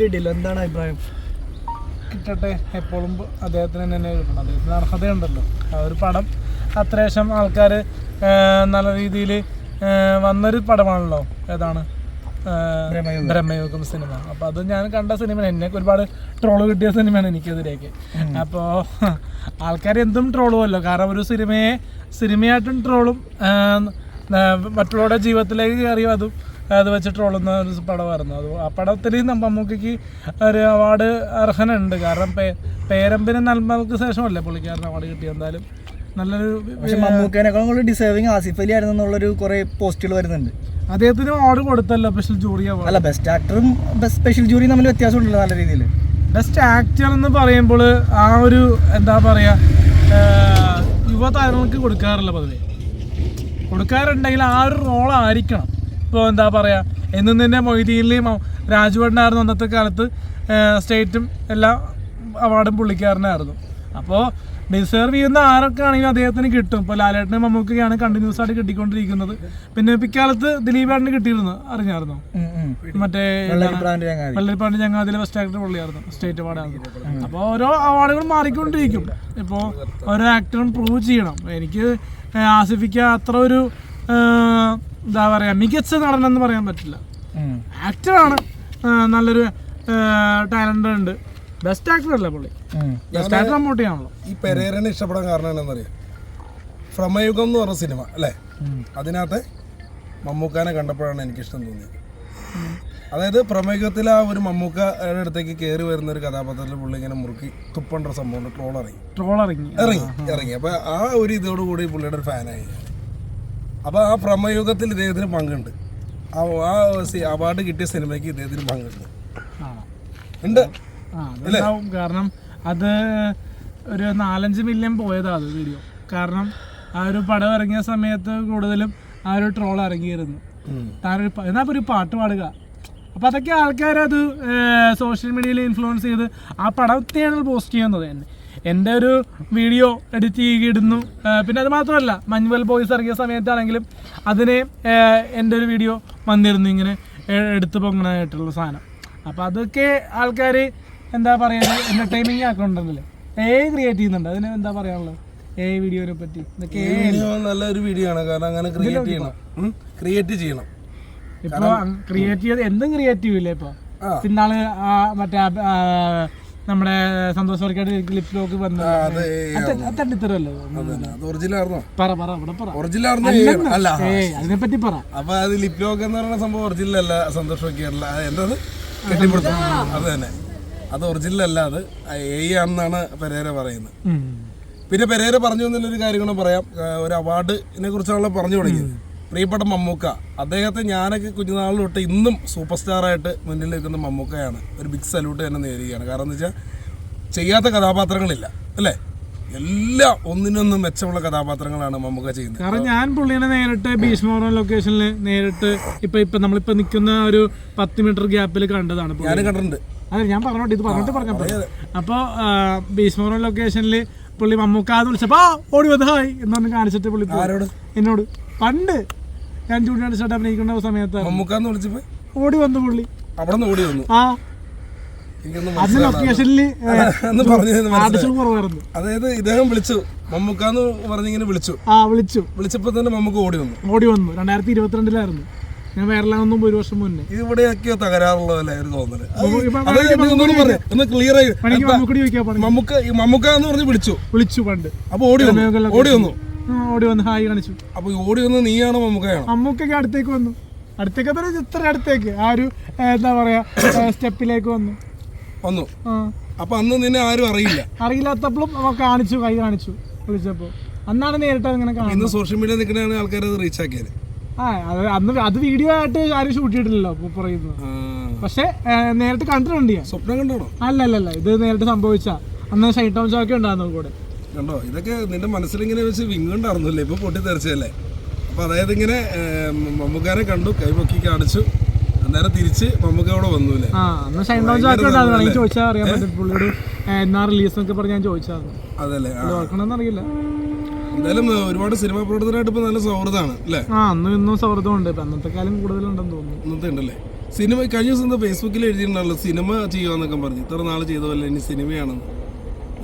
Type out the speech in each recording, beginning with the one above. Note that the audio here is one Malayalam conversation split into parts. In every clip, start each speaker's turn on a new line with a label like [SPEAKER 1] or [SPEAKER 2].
[SPEAKER 1] കിട്ടില്ല എന്താണ് അഭിപ്രായം?
[SPEAKER 2] കിട്ടട്ടെ എപ്പോഴും അദ്ദേഹത്തിന് തന്നെ കിട്ടണം. അദ്ദേഹത്തിന് അർഹതയുണ്ടല്ലോ. ആ ഒരു പടം അത്യാവശ്യം ആൾക്കാർ നല്ല രീതിയിൽ വന്നൊരു പടമാണല്ലോ. ഏതാണ്?
[SPEAKER 1] ബ്രഹ്മയോഗം.
[SPEAKER 2] സിനിമ. അപ്പോൾ അത് ഞാൻ കണ്ട സിനിമ എന്നെ ഒരുപാട് ട്രോൾ കിട്ടിയ സിനിമയാണ് എനിക്കെതിരേക്ക് അപ്പോൾ ആൾക്കാർ എന്തും ട്രോളുമല്ലോ കാരണം ഒരു സിനിമയെ സിനിമയായിട്ടും ട്രോളും മറ്റുള്ളവരുടെ ജീവിതത്തിലേക്ക് കയറിയും അതും വെച്ച് ട്രോളുന്ന ഒരു പടമായിരുന്നു. അത് ആ പടത്തിൽ മമ്മൂക്കിക്ക് ഒരു അവാർഡ് അർഹനുണ്ട്. കാരണം പേ പേരമ്പിന് നന്മക്ക് ശേഷമല്ലേ പുള്ളിക്കാരൻ അവാർഡ് കിട്ടിയത്. എന്തായാലും നല്ലൊരു
[SPEAKER 1] പക്ഷെ മമ്മൂക്കേനേക്കാളും കൂടുതൽ ഡിസേർവിങ് ആസിഫ് അലി ആയിരുന്നു എന്നുള്ളൊരു കുറേ പോസ്റ്റുകൾ വരുന്നുണ്ട്.
[SPEAKER 2] അദ്ദേഹത്തിന് അവാർഡ് കൊടുത്തല്ലോ സ്പെഷ്യൽ ജൂറി അവാർഡ്
[SPEAKER 1] അല്ല ബെസ്റ്റ് ആക്ടറും ബെസ്റ്റ് സ്പെഷ്യൽ ജൂറിയും തമ്മിൽ വ്യത്യാസമുണ്ടല്ലോ നല്ല രീതിയിൽ
[SPEAKER 2] ബെസ്റ്റ് ആക്ടർ എന്ന് പറയുമ്പോൾ ആ ഒരു എന്താ പറയുക യുവതാരങ്ങൾക്ക് കൊടുക്കാറില്ല പൊതുവെ. കൊടുക്കാറുണ്ടെങ്കിൽ ആ ഒരു റോൾ ആയിരിക്കണം. ഇപ്പോൾ എന്താ പറയുക എന്നും തന്നെ മൊയ്തീനിലെയും രാജുവേട്ടനായിരുന്നു അന്നത്തെ കാലത്ത് സ്റ്റേറ്റും എല്ലാ അവാർഡും പുള്ളിക്കാരനായിരുന്നു. അപ്പോൾ ഡിസേർവ് ചെയ്യുന്ന ആരൊക്കെ ആണെങ്കിലും അദ്ദേഹത്തിന് കിട്ടും. ഇപ്പോൾ ലാലേട്ടനും മമ്മൂക്കയാണ് കണ്ടിന്യൂസ് ആയിട്ട് കിട്ടിക്കൊണ്ടിരിക്കുന്നത്. പിന്നെ പിക്കാലത്ത് ദിലീപേട്ടന് കിട്ടിയിരുന്നു അറിഞ്ഞായിരുന്നു? മറ്റേ വെള്ളരിപ്പാണ്ട് ചങ്ങാതിലെ ബെസ്റ്റ് ആക്ടർ പുള്ളിയായിരുന്നു. സ്റ്റേറ്റ് അവാർഡായിരുന്നു അപ്പോൾ ഓരോ അവാർഡുകൾ മാറിക്കൊണ്ടിരിക്കും. ഇപ്പോൾ ഓരോ ആക്ടറും പ്രൂവ് ചെയ്യണം. എനിക്ക് ആസിഫിക്ക അത്ര ഒരു എന്താ പറയുക മികച്ച നടനെന്ന് പറയാൻ പറ്റില്ല. ആക്ടറാണ് നല്ലൊരു ടാലന്റ് ഉണ്ട്. ബെസ്റ്റ് ആക്ടർ അല്ലേ പുള്ളി? ബെസ്റ്റ് ആക്ടർ മമ്മൂട്ടിയാണല്ലോ
[SPEAKER 3] ഈ പെരേരനെ ഇഷ്ടപ്പെടാൻ കാരണം എന്താണെന്നറിയാം ഭ്രമയുഗം എന്ന് പറഞ്ഞ സിനിമ അല്ലേ. അതിനകത്ത് മമ്മൂക്കാനെ കണ്ടപ്പോഴാണ് എനിക്കിഷ്ടം തോന്നിയത്. അതായത് പ്രമേഹത്തിൽ ആ ഒരു മമ്മൂക്കയുടെ അടുത്തേക്ക് കയറി വരുന്ന ഒരു കഥാപാത്രത്തിൽ പുള്ളി ഇങ്ങനെ മുറുക്കി തുപ്പണ്ട സംഭവം ട്രോൾ ഇറങ്ങി
[SPEAKER 2] ട്രോൾ ഇറങ്ങി
[SPEAKER 3] ഇറങ്ങി. ഇറങ്ങി അപ്പൊ ആ ഒരു ഇതോടുകൂടി പുള്ളിയുടെ ഒരു ഫാനായി അപ്പൊ ആ പ്രമയുഗത്തിൽ ഇദ്ദേഹത്തിന് പങ്കുണ്ട്. ആ ആ അവാർഡ് കിട്ടിയ സിനിമയ്ക്ക് ഇദ്ദേഹത്തിന് പങ്കുണ്ട്. ഉണ്ട്?
[SPEAKER 2] കാരണം അത് ഒരു നാലഞ്ച് മില്യൺ പോയതാ അത് വീഡിയോ കാരണം ആ ഒരു പടം ഇറങ്ങിയ സമയത്ത് കൂടുതലും ആ ഒരു ട്രോൾ ഇറങ്ങിയിരുന്നു. താനൊരു എന്നാ ഒരു പാട്ട് പാടുക. അപ്പൊ അതൊക്കെ ആൾക്കാരത് സോഷ്യൽ മീഡിയയിൽ ഇൻഫ്ലുവൻസ് ചെയ്ത് ആ പടത്തെയാണ് പോസ്റ്റ് ചെയ്യുന്നത് തന്നെ. എന്റെ ഒരു വീഡിയോ എഡിറ്റ് ചെയ്യുകയിടുന്നു പിന്നെ അത് മാത്രമല്ല മഞ്ഞുവൽ ബോയ്സ് ഇറങ്ങിയ സമയത്താണെങ്കിലും അതിനെ എന്റെ എന്റെ ഒരു വീഡിയോ വന്നിരുന്നു ഇങ്ങനെ എടുത്തു പൊങ്ങണായിട്ടുള്ള സാധനം. അപ്പോൾ അതൊക്കെ ആൾക്കാർ എന്താ പറയുക എന്റർടൈനിങ് ആക്കുന്നുണ്ടല്ലേ ഏ ക്രിയേറ്റ് ചെയ്യുന്നുണ്ട്. അതിന് എന്താ പറയാനുള്ളത്? ഏ വീഡിയോനെ പറ്റി. ഇതൊക്കെ
[SPEAKER 3] നല്ലൊരു വീഡിയോ ആണ്. കാരണം അങ്ങനെ ക്രിയേറ്റ് ചെയ്യണം. ക്രിയേറ്റ് ചെയ്യണം.
[SPEAKER 2] ഇപ്പൊ ക്രിയേറ്റ് ചെയ്ത് എന്തും ക്രിയേറ്റീവ് ഇല്ലേ ഇപ്പൊ. പിന്നാൾ മറ്റേ നമ്മുടെ സന്തോഷ് വർക്കായിട്ട് ലിപ് ലോക്ക്
[SPEAKER 3] വന്നല്ലോ അല്ല?
[SPEAKER 2] പറ
[SPEAKER 3] അപ്പൊ അത് ലിപ് ലോക്ക് എന്ന് പറയുന്ന സംഭവം ഒറിജിനൽ അല്ല സന്തോഷ് വക്കീറില്ല എന്തത്? കെട്ടിപ്പിടുത്തം. അത് തന്നെ. അത് ഒറിജിനൽ അല്ല അത് എ ആണെന്നാണ് പെരേര പറയുന്നത്. പിന്നെ പെരേര പറഞ്ഞു എന്നുള്ളൊരു കാര്യം കൂടെ പറയാം. ഒരു അവാർഡിനെ കുറിച്ചാണല്ലോ പറഞ്ഞു തുടങ്ങിയത്. പ്രിയപ്പെട്ട മമ്മൂക്ക. അദ്ദേഹത്തെ ഞാനൊക്കെ കുഞ്ഞുനാളിൽ തൊട്ട് ഇന്നും സൂപ്പർ സ്റ്റാറായിട്ട് മുന്നിൽ നിൽക്കുന്ന മമ്മൂക്കയാണ്. ഒരു ബിഗ് സല്യൂട്ട് തന്നെ നേരുകയാണ്. കാരണം എന്ന് വെച്ചാൽ ചെയ്യാത്ത കഥാപാത്രങ്ങളില്ല. അല്ലേ? എല്ലാ ഒന്നിനൊന്നും മെച്ചമുള്ള കഥാപാത്രങ്ങളാണ് മമ്മൂക്ക ചെയ്യുന്നത്.
[SPEAKER 2] കാരണം ഞാൻ പുള്ളിനെ നേരിട്ട് ഭീഷ്മ ലൊക്കേഷനിൽ നേരിട്ട് ഇപ്പൊ ഇപ്പൊ നമ്മളിപ്പോ നിൽക്കുന്ന ഒരു പത്ത് മീറ്റർ ഗ്യാപ്പിൽ കണ്ടതാണ്
[SPEAKER 3] ഞാൻ കണ്ടിട്ടുണ്ട്.
[SPEAKER 2] അതെ ഞാൻ പറഞ്ഞോട്ടെ ഇത് പറഞ്ഞിട്ട് പറഞ്ഞപ്പോ. അപ്പോൾ ഭീഷ്മ ലൊക്കേഷനിൽ പുള്ളി മമ്മൂക്കാന്ന് വിളിച്ചപ്പോ ഓടി വന്ന് ഹായ് എന്നൊന്ന് കാണിച്ചിട്ട് പുള്ളി
[SPEAKER 3] ആരോട്?
[SPEAKER 2] എന്നോട്. പണ്ട് ഞാൻ ജൂനിയർ അടിച്ചിട്ട് അഭിനയിക്കുന്ന സമയത്ത്
[SPEAKER 3] മമ്മൂക്കാന്ന് വിളിച്ചപ്പോ?
[SPEAKER 2] ഓടി വന്നു പുള്ളി.
[SPEAKER 3] അവിടെ ഓടി വന്നു.
[SPEAKER 2] ആ. അന്ന് ലൊക്കേഷനിൽ കുറവായിരുന്നു.
[SPEAKER 3] അതായത് ഇദ്ദേഹം വിളിച്ചു. മമ്മൂക്കാന്ന് പറഞ്ഞിങ്ങനെ വിളിച്ചു.
[SPEAKER 2] ആ വിളിച്ചു.
[SPEAKER 3] വിളിച്ചപ്പോ തന്നെ മമ്മൂക്ക് ഓടി വന്നു.
[SPEAKER 2] ഓടി വന്നു. രണ്ടായിരത്തി ഇരുപത്തിരണ്ടിലായിരുന്നു ഞാൻ വയറിലാണെന്നും ഒരു വർഷം മുന്നേ.
[SPEAKER 3] ഇത് ഇവിടെയൊക്കെയോ തകരാറുള്ളതല്ലേ ഒരു
[SPEAKER 2] തോന്നൽ
[SPEAKER 3] മമ്മൂക്ക എന്ന് പറഞ്ഞ് വിളിച്ചു.
[SPEAKER 2] വിളിച്ചു പണ്ട്.
[SPEAKER 3] അപ്പൊ ഓടി വന്നു. ഓടി വന്നു.
[SPEAKER 2] ഓടി വന്ന് ഹായ് കാണിച്ചു.
[SPEAKER 3] അപ്പൊ ഓടി വന്ന് നീയാണോ മമ്മൂക്കയാണോ?
[SPEAKER 2] അമ്മൂക്കൊക്കെ അടുത്തേക്ക് വന്നു. അടുത്തേക്ക് എന്ന് ഇത്ര അടുത്തേക്ക്. ആ ഒരു എന്താ പറയാ സ്റ്റെപ്പിലേക്ക് വന്നു.
[SPEAKER 3] വന്നു. അപ്പൊ അന്ന് നിന്നെ ആരും അറിയില്ല.
[SPEAKER 2] അറിയില്ലാത്തപ്പോഴും കാണിച്ചു കൈ കാണിച്ചു വിളിച്ചപ്പോൾ അന്നാണ് നേരിട്ട് അങ്ങനെ കാണുന്നത്.
[SPEAKER 3] ഇന്ന് സോഷ്യൽ മീഡിയ നിൽക്കുന്ന ആൾക്കാർ അത് റീച്ച് ആക്കിയത്.
[SPEAKER 2] ആ അത് അന്ന് അത് വീഡിയോ ആയിട്ട് ആരും ഷൂട്ട് ചെയ്തിട്ടില്ലല്ലോ പറയുന്നു പറയുന്നത്. പക്ഷെ നേരിട്ട് കണ്ടിട്ടുണ്ട് ഞാൻ.
[SPEAKER 3] സ്വപ്നം കണ്ടോ
[SPEAKER 2] അല്ല അല്ല അല്ല ഇത് നേരിട്ട് സംഭവിച്ച. അന്ന് ഷോ ഒക്കെ ഉണ്ടായിരുന്നു കൂടെ.
[SPEAKER 3] കണ്ടോ? ഇതൊക്കെ നിന്റെ മനസ്സിലിങ്ങനെ വെച്ച് വിങ്ങുണ്ടായിരുന്നില്ലേ ഇപ്പൊ പൊട്ടിത്തെറിച്ചല്ലേ അപ്പൊ അതായത് ഇങ്ങനെ മമ്മൂക്കാരെ മമ്മൂക്കാനെ കണ്ടു കൈപൊക്കി കാണിച്ചു. അന്നേരം തിരിച്ച് മമ്മൂക്ക അവിടെ
[SPEAKER 2] ചോദിച്ചാൽ അറിയാൻ പറ്റും. പുള്ളിയോട് എന്നാ റിലീസ് എന്നൊക്കെ പറഞ്ഞ് ഞാൻ ചോദിച്ചായിരുന്നു.
[SPEAKER 3] അതല്ലേ? എന്തായാലും ഒരുപാട് സിനിമാ പ്രവർത്തനമായിട്ട് ഇപ്പൊ നല്ല സൗഹൃദമാണ് അല്ലേ?
[SPEAKER 2] ആ അന്നും ഇന്നും സൗഹൃദമുണ്ട്. അന്നത്തെ കാലം കൂടുതലുണ്ടെന്ന് തോന്നുന്നു.
[SPEAKER 3] ഇന്നത്തെ ഉണ്ടല്ലേ? സിനിമ കഴിഞ്ഞ ദിവസം ഫേസ്ബുക്കിൽ എഴുതിയിട്ടുണ്ടല്ലോ സിനിമ ചെയ്യുക എന്നൊക്കെ പറഞ്ഞു. ഇത്ര നാൾ ചെയ്തതല്ലേ? ഇനി സിനിമയാണെന്ന്.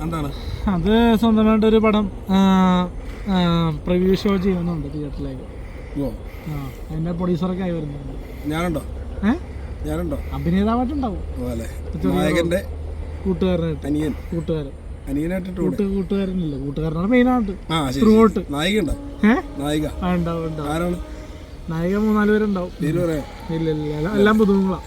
[SPEAKER 3] എന്താണ്?
[SPEAKER 2] അത് സ്വന്തമായിട്ടൊരു പടം പ്രിവ്യൂ ഷോ ചെയ്യുന്നുണ്ട് തിയേറ്ററിലേക്ക്
[SPEAKER 3] ഓ.
[SPEAKER 2] ആ അതിന്റെ പ്രൊഡ്യൂസറൊക്കെ ആയി വരുന്നുണ്ട്.
[SPEAKER 3] ഞാനുണ്ടോ? ഞാനുണ്ടോ?
[SPEAKER 2] അഭിനേതാവായിട്ടുണ്ടാവും.
[SPEAKER 3] നായകന്റെ
[SPEAKER 2] കൂട്ടുകാരനായിട്ട്.
[SPEAKER 3] അനിയൻ.
[SPEAKER 2] കൂട്ടുകാരൻ.
[SPEAKER 3] അനിയനായിട്ടിട്ട് കൂടെ?
[SPEAKER 2] കൂട്ടുകാരനില്ല. കൂട്ടുകാരനാണ് മെയിനായിട്ട്
[SPEAKER 3] ആ ശരി
[SPEAKER 2] ത്രൂഔട്ട്
[SPEAKER 3] നായികയുണ്ടോ?
[SPEAKER 2] ഏഹ്
[SPEAKER 3] നായിക.
[SPEAKER 2] ഉണ്ടാവും ഉണ്ടാവും.
[SPEAKER 3] ആരാണ്?
[SPEAKER 2] നായിക മൂന്നാൽ പേരുണ്ടാവും. ഇല്ല ഇല്ല എല്ലാം പുതുമുകളാണ്